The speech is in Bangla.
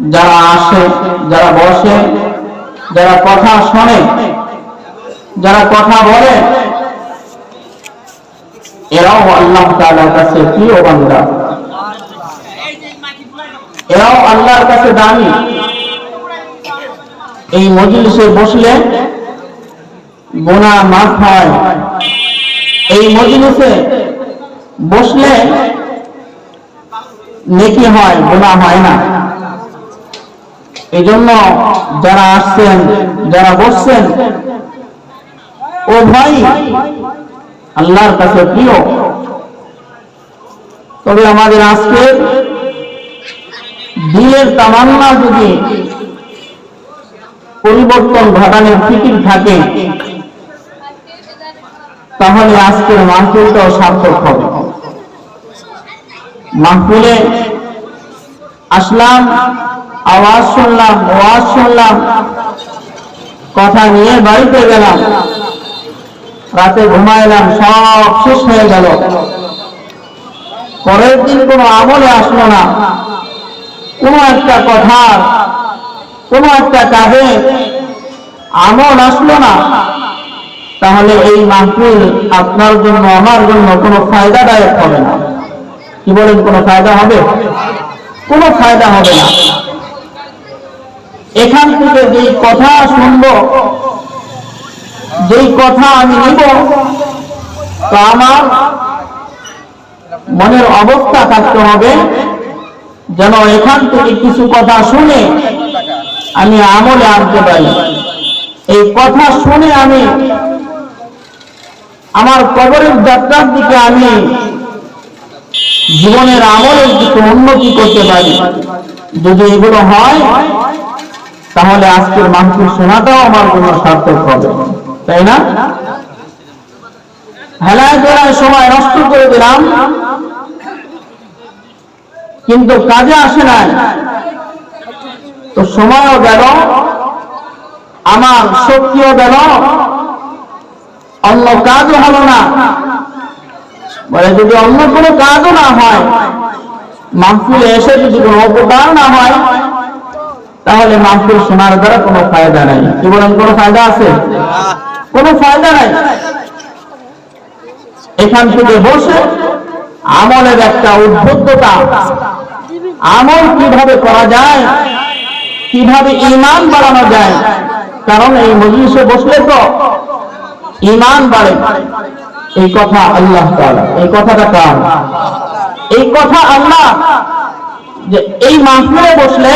যারা আসে, যারা বসে, যারা কথা শোনে, যারা কথা বলে, এরাও আল্লাহ তাআলার কাছে প্রিয় বান্দা। এরাও আল্লাহর কাছে দামি। এই মজলিসে বসলে গোনা মাফ হয়। এই মজলিসে বসলে নেকি হয়, গোনা হয় না। এই জন্য যারা আসছেন, যারা বসছেন, ও ভাই, আল্লাহর কাছে প্রিয়। তবে আমাদের আজকের দিলের তামান্না যদি পরিবর্তন ঘটানোর ফিকির থাকে, তাহলে আজকের মাহফিলটাও সার্থক হবে। মাহফিলে আসলাম আওয়াজ শুনলাম, ওয়াজ শুনলাম। কথা নিয়ে বাড়িতে গেলাম। রাতে ঘুমাইলাম, সব শেষ হয়ে গেল। পরের দিন কোনো আমলে আসলো না। কোনো একটা কথা, কোনো একটা কাজে আমল আসলো না। তাহলে এই মাহফিল আপনার জন্য, আমার জন্য কোনো ফায়দাদায়ক হবে না। কি বলেন, কোনো ফায়দা হবে? কোনো ফায়দা হবে না। এখান থেকে যেই কথা শুনব, যেই কথা আমি নিব, তো আমার মনের অবস্থা থাকতে হবে, যেন এখান থেকে কিছু কথা শুনে আমি আমলে আনতে পারি। এই কথা শুনে আমি আমার কবরের যাত্রার দিকে আমি জীবনের আমলের দিকে উন্নতি করতে পারি। যদি এগুলো হয় তাহলে আজকের মাহফিল শোনাটাও আমার জন্য সার্থক হবে। তাই না? হেলায় সময় নষ্ট করে দিলাম। কিন্তু কাজে আসে নাই। তো সময়ও গেল, আমার শক্তিও গেল, অন্য কাজও হলো না। বলে যদি অন্য কোনো কাজও না হয়, মাহফিলে এসে যদি কোনো উপকার না হয় তাহলে মাহফিল শোনার দ্বারা কোনো ফায়দা নাই। কি বলেন, কোনো ফায়দা আছে? কোনো ফায়দা নাই। এখান থেকে বসে আমলের একটা উদ্বুদ্ধতা। আমল কীভাবে করা যায়? কীভাবে ইমান বাড়ানো যায়? কারণ এই মজলিসে বসলে তো ইমান বাড়ে। এই কথা আল্লাহ এই কথাটা কার? এই কথা আল্লাহ। যে এই মাহফিলে বসলে